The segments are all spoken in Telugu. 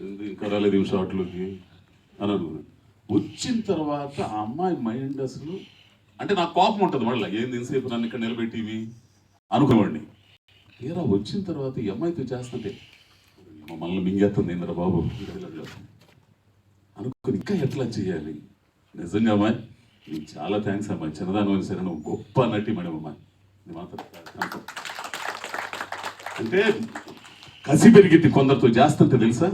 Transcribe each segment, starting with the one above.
ఏంది ఇంకా రాలేదు ఈ అని అనుకున్నాను వచ్చిన తర్వాత ఆ అమ్మాయి మైండ్ అసలు అంటే నాకు కోపం ఉంటుంది మళ్ళీ. ఏంది ఇంతసేపు నన్ను ఇక్కడ నిలబెట్టివి? అనుకునేవాడిని. తీరా వచ్చిన తర్వాత ఈ అమ్మాయితో చేస్తుంటే మమ్మల్ని మింగేస్తుంది ఏంద్రా బాబు? అనుకుని ఇంకా ఎట్లా చేయాలి? నిజంగా అమ్మాయి నీకు చాలా థ్యాంక్స్ అమ్మాయి. చిన్నదాని సరే నువ్వు గొప్ప నటి మేడం అమ్మాయి. మాత్రం అంటే కసి పెరిగింది కొందరితో చేస్తుంటే తెలుసా?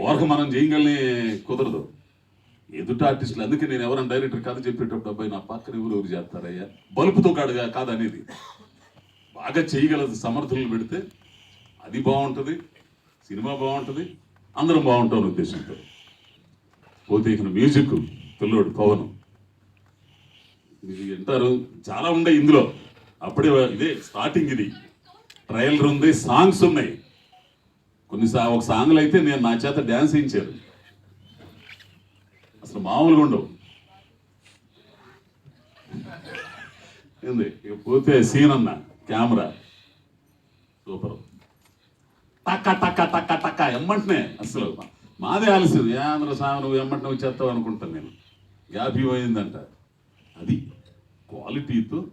ఓరక మనం చేయగలని కుదరదు. ఎదుట ఆర్టిస్టులు అందుకే నేను ఎవరైనా డైరెక్టర్ కథ చెప్పేటప్పుడు అబ్బాయి నా పక్కన ఎవరు ఎవరు చేస్తారయ్యా. బలుపుతో కాడుగా కాదనేది. బాగా చేయగలదు సమర్థులను పెడితే అది బాగుంటుంది సినిమా బాగుంటుంది అందరం బాగుంటాం ఉద్దేశంతో. పోతే ఇక్కడ మ్యూజిక్ పిల్లోడు పవన్. ఇది వింటారు. చాలా ఉన్నాయి ఇందులో. అప్పుడే ఇదే స్టార్టింగ్ ఇది. ట్రయలర్ ఉంది సాంగ్స్ ఉన్నాయి. కొన్ని సా- ఒక సాంగ్లు అయితే నేను నా చేత డ్యాన్స్ వేయించారు అసలు మామూలుగా ఉండవు. ఏంది? ఇక పోతే సీన్ అన్న కెమెరా. సూపర్. టక్క టక్క టక్క టక్క ఎమ్మంటనే. అసలు మాదే ఆలస్యం. ఏ ఆంధ్ర స్వామి నువ్వు ఎమ్మంటే నువ్వు చేస్తావు అనుకుంటాను నేను. గ్యాప్ పోయిందంట. అది క్వాలిటీతో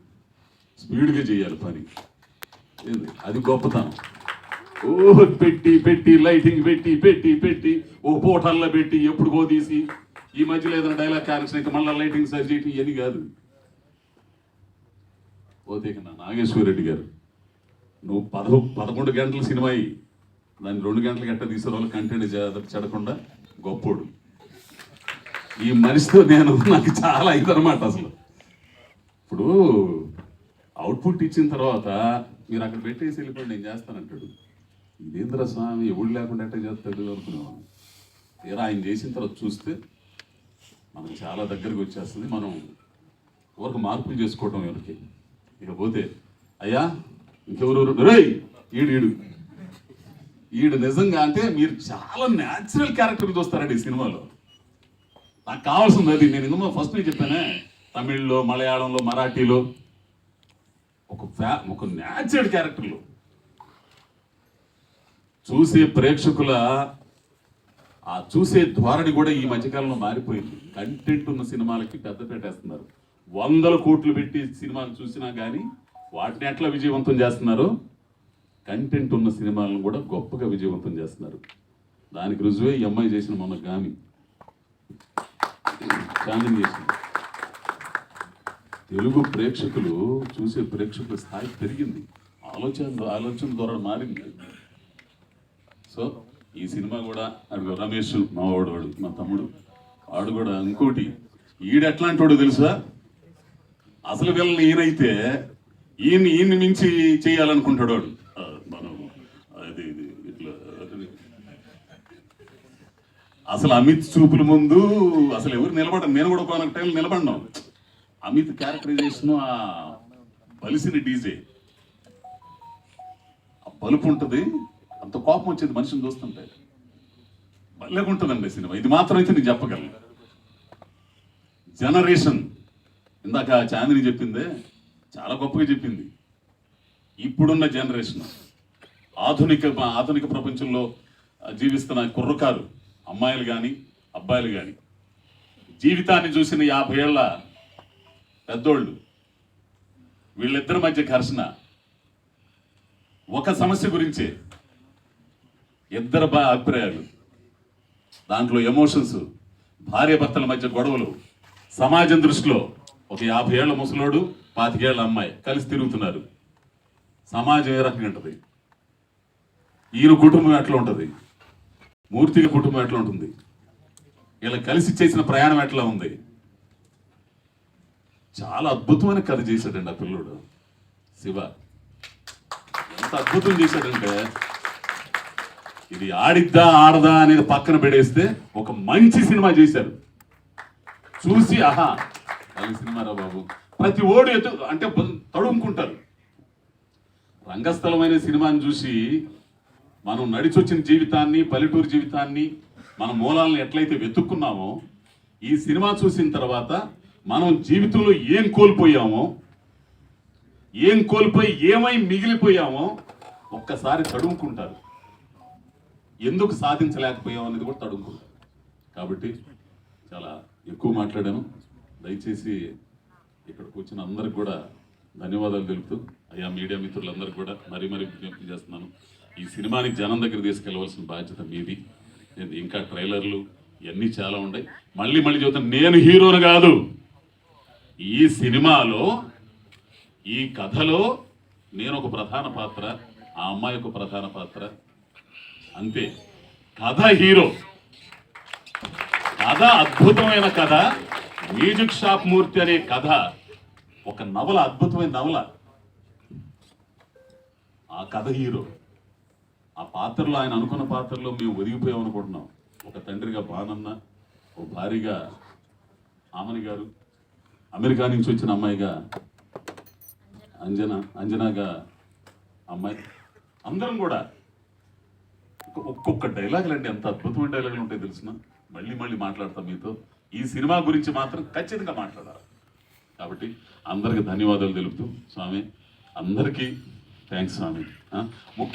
స్పీడ్గా చేయాలి పని. ఏంది? అది గొప్పతనం. ఓ పెట్టి పెట్టి లైటింగ్ పెట్టి పెట్టి పెట్టి ఓ పోటల్లో పెట్టి ఎప్పుడు తీసి. ఈ మధ్యలో ఏదైనా డైలాగ్ క్యారెక్షన్ ఇంకా మళ్ళీ లైటింగ్ సరి చేయటం ఇవన్నీ కాదు. పోతే ఇక నా నాగేశ్వర రెడ్డి గారు నువ్వు పదహ పదకొండు గంటల సినిమా అయ్యి దాన్ని రెండు గంటలకు గట్ట తీసే వాళ్ళు కంటెంట్ చెడకుండా గొప్పోడు. ఈ మనిషితో నేను నాకు చాలా ఇదనమాట అసలు. ఇప్పుడు అవుట్పుట్ ఇచ్చిన తర్వాత మీరు అక్కడ పెట్టేసి వెళ్ళిపోండి నేను చేస్తానంటాడు. ఇదేంద్ర స్వామి ఎవడు లేకుండా ఎట్ట చేస్తాడు అనుకునేవాడు తీరా ఆయన చేసిన తర్వాత చూస్తే మనం చాలా దగ్గరికి వచ్చేస్తుంది. మనం ఎవరికి మార్పులు చేసుకోవటం ఎవరికి? ఇకపోతే అయ్యా ఇంకెవరెవరు రేయ్ ఈడు ఈడు. ఈడు నిజంగా అంటే మీరు చాలా న్యాచురల్ క్యారెక్టర్ చూస్తారండి ఈ సినిమాలో. నాకు కావాల్సింది అది. నేను ఇందులో ఫస్ట్ నేను చెప్పానే. తమిళ్ళో మలయాళంలో మరాఠీలో ఒక ఫ్యా ఒక న్యాచురల్ క్యారెక్టర్లు చూసే ప్రేక్షకుల ఆ చూసే ధోరణి కూడా ఈ మధ్యకాలంలో మారిపోయింది. కంటెంట్ ఉన్న సినిమాలకి పెద్ద పెట్టేస్తున్నారు. వందల కోట్లు పెట్టి సినిమాలు చూసినా కానీ వాటిని ఎట్లా విజయవంతం చేస్తున్నారు కంటెంట్ ఉన్న సినిమాలను కూడా గొప్పగా విజయవంతం చేస్తున్నారు. దానికి రుజువే ఈ చేసిన మొన్న గామి చాందిని చేసింది. తెలుగు ప్రేక్షకులు చూసే ప్రేక్షకుల స్థాయి పెరిగింది. ఆలోచన ఆలోచన ద్వారా మారింది. సో ఈ సినిమా కూడా అడుగు రమేష్ మావాడు వాడు మా తమ్ముడు. వాడు కూడా ఇంకోటి ఈడు ఎట్లాంటి వాడు తెలుసా? అసలు వీళ్ళని ఈయనైతే ఈయన ఈయన్ని మించి చేయాలనుకుంటాడు వాడు. మనం అది ఇది ఇట్లా అసలు అమిత్ చూపుల ముందు అసలు ఎవరు నిలబడం నేను కూడా ఒక టైం నిలబడినాం అమిత్ క్యారెక్టరైజేషన్ ఆ బలిసిన డీజే. ఆ బలుపు ఉంటుంది. అంత కోపం వచ్చేది మనిషిని చూస్తుంటే. భలేగా ఉంటుందండి సినిమా. ఇది మాత్రం అయితే నేను చెప్పగలను. జనరేషన్. ఇందాక చాందిని చెప్పిందే చాలా గొప్పగా చెప్పింది. ఇప్పుడున్న జనరేషన్. ఆధునిక ఆధునిక ప్రపంచంలో జీవిస్తున్న కుర్రకారు అమ్మాయిలు కానీ అబ్బాయిలు కానీ జీవితాన్ని చూసిన యాభై ఏళ్ళ పెద్దోళ్ళు వీళ్ళిద్దరి మధ్య ఘర్షణ. ఒక సమస్య గురించే ఇద్దరు బా అభిప్రాయాలు. దాంట్లో ఎమోషన్స్ భార్య భర్తల మధ్య గొడవలు సమాజం దృష్టిలో ఒక యాభై ఏళ్ళ ముసలోడు పాతికేళ్ళ అమ్మాయి కలిసి తిరుగుతున్నారు. సమాజం ఏ రకంగా ఉంటుంది? ఈయన కుటుంబం ఎట్లా ఉంటుంది? మూర్తి కుటుంబం ఎట్లా ఉంటుంది? వీళ్ళ కలిసి చేసిన ప్రయాణం ఎట్లా ఉంది? చాలా అద్భుతమైన కథ చేశాడండి ఆ పిల్లోడు. శివ ఎంత అద్భుతం చేశాడంటే ఇది ఆడిద్దా ఆడదా అనేది పక్కన పెడేస్తే ఒక మంచి సినిమా చేశారు. చూసి ఆహా అది సినిమారా బాబు. ప్రతి ఓడు ఎత్తు అంటే తడుముకుంటారు. రంగస్థలమైన సినిమాని చూసి మనం నడిచొచ్చిన జీవితాన్ని పల్లెటూరు జీవితాన్ని మన మూలాలను ఎట్లయితే వెతుక్కున్నామో ఈ సినిమా చూసిన తర్వాత మనం జీవితంలో ఏం కోల్పోయామో ఏం కోల్పోయి ఏమై మిగిలిపోయామో ఒక్కసారి తడుముకుంటారు. ఎందుకు సాధించలేకపోయాం అనేది కూడా తడుముకుంటారు కాబట్టి చాలా ఎక్కువ మాట్లాడాను. దయచేసి ఇక్కడికి వచ్చిన అందరికి కూడా ధన్యవాదాలు తెలుపుతూ అయ్యా మీడియా మిత్రులందరికీ కూడా మరీ మరీ విజ్ఞప్తి చేస్తున్నాను. ఈ సినిమాని జనం దగ్గర తీసుకెళ్ళవలసిన బాధ్యత మీది. ఇంకా ట్రైలర్లు ఇవన్నీ చాలా ఉన్నాయి. మళ్ళీ మళ్ళీ చెబుతాను నేను హీరోను కాదు. ఈ సినిమాలో ఈ కథలో నేను ఒక ప్రధాన పాత్ర ఆ అమ్మాయి ఒక ప్రధాన పాత్ర అంతే. కథ హీరో. కథ అద్భుతమైన కథ. మ్యూజిక్ షాప్ మూర్తి అనే కథ. ఒక నవల అద్భుతమైన నవల. ఆ కథ హీరో. ఆ పాత్రలో ఆయన అనుకున్న పాత్రలో మేము ఒదిగిపోయాం అనుకుంటున్నాం. ఒక తండ్రిగా బానన్న ఒక భార్యగా ఆమని గారు అమెరికా నుంచి వచ్చిన అమ్మాయిగా అంజన అంజనాగా అమ్మాయి. అందరం కూడా ఒక్కొక్క డైలాగులు ఎంత అద్భుతమైన డైలాగులు ఉంటాయి తెలిసిన? మళ్ళీ మళ్ళీ మాట్లాడతాం మీతో. ఈ సినిమా గురించి మాత్రం ఖచ్చితంగా మాట్లాడాలి. కాబట్టి అందరికి ధన్యవాదాలు తెలుపుతూ స్వామి. అందరికీ థ్యాంక్స్ స్వామి. ముఖ్య